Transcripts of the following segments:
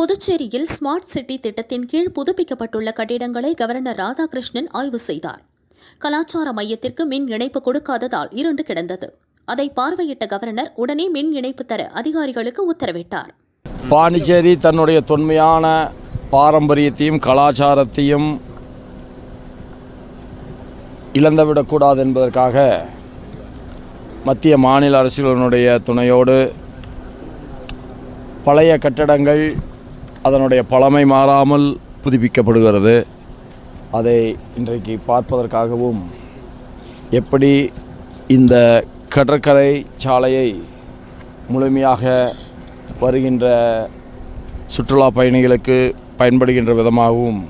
புதுச்சேரியில் smart city திட்டத்தின் கீழ் புதுப்பிக்கப்பட்டுள்ள கட்டிடங்களை கவர்னர் ராதாகிருஷ்ணன் ஆய்வு செய்தார். கலாச்சார மையத்திற்கு மின் இணைப்பு கொடுக்காததால் இருண்டு கிடந்தது. அதை பார்வையிட்ட கவர்னர் உடனே மின் இணைப்பு தர அதிகாரிகளுக்கு உத்தரவிட்டார். பாண்டிச்சேரி தன்னுடைய தொன்மையான பாரம்பரியத்தையும் கலாச்சாரத்தையும் இழந்துவிடக்கூடாது என்பதற்காக மத்திய மாநில அரசுகளினுடைய துணையோடு பழைய கட்டடங்கள் அதனுடைய பழமை மாறாமல் புதுப்பிக்கப்படுகிறது. அதை இன்றைக்கு பார்ப்பதற்காகவும் எப்படி இந்த கடற்கரை சாலையை முழுமையாக வருகின்ற சுற்றுலா பயணிகளுக்கு பயன்படுகின்ற விதமாகவும்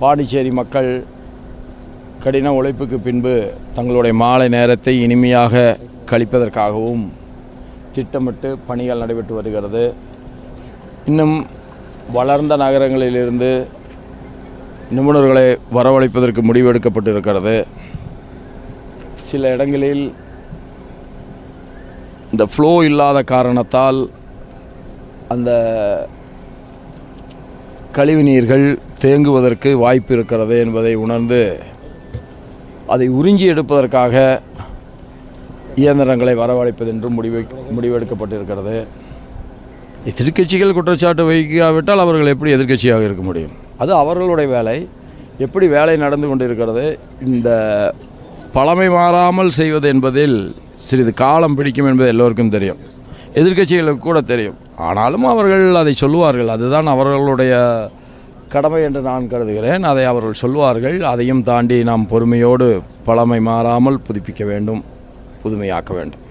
பாண்டிச்சேரி மக்கள் கடின உழைப்புக்கு பின்பு தங்களுடைய மாலை நேரத்தை இனிமையாக கழிப்பதற்காகவும் திட்டமிட்டு பணிகள் நடைபெற்று வருகிறது. இன்னும் வளர்ந்த நகரங்களிலிருந்து நிபுணர்களை வரவழைப்பதற்கு முடிவெடுக்கப்பட்டிருக்கிறது. சில இடங்களில் இந்த ஃப்ளோ இல்லாத காரணத்தால் அந்த கழிவுநீர்கள் தேங்குவதற்கு வாய்ப்பு இருக்கிறது என்பதை உணர்ந்து அதை உறிஞ்சி எடுப்பதற்காக இயந்திரங்களை வரவழைப்பது என்று முடிவு முடிவெடுக்கப்பட்டிருக்கிறது. எதிர்கட்சிகள் குற்றச்சாட்டு வைக்காவிட்டால் அவர்கள் எப்படி எதிர்க்கட்சியாக இருக்க முடியும்? அது அவர்களுடைய வேலை. எப்படி வேலை நடந்து கொண்டிருக்கிறது? இந்த பழமை மாறாமல் செய்வது என்பதில் சிறிது காலம் பிடிக்கும் என்பது எல்லோருக்கும் தெரியும். எதிர்க்கட்சிகளுக்கு கூட தெரியும். ஆனாலும் அவர்கள் அதை சொல்லுவார்கள். அதுதான் அவர்களுடைய கடமை என்று நான் கருதுகிறேன். அதை அவர்கள் சொல்வார்கள் அதையும் தாண்டி நாம் பொறுமையோடு பழமை மாறாமல் புதுப்பிக்க வேண்டும் புதுமையாக்க வேண்டும்.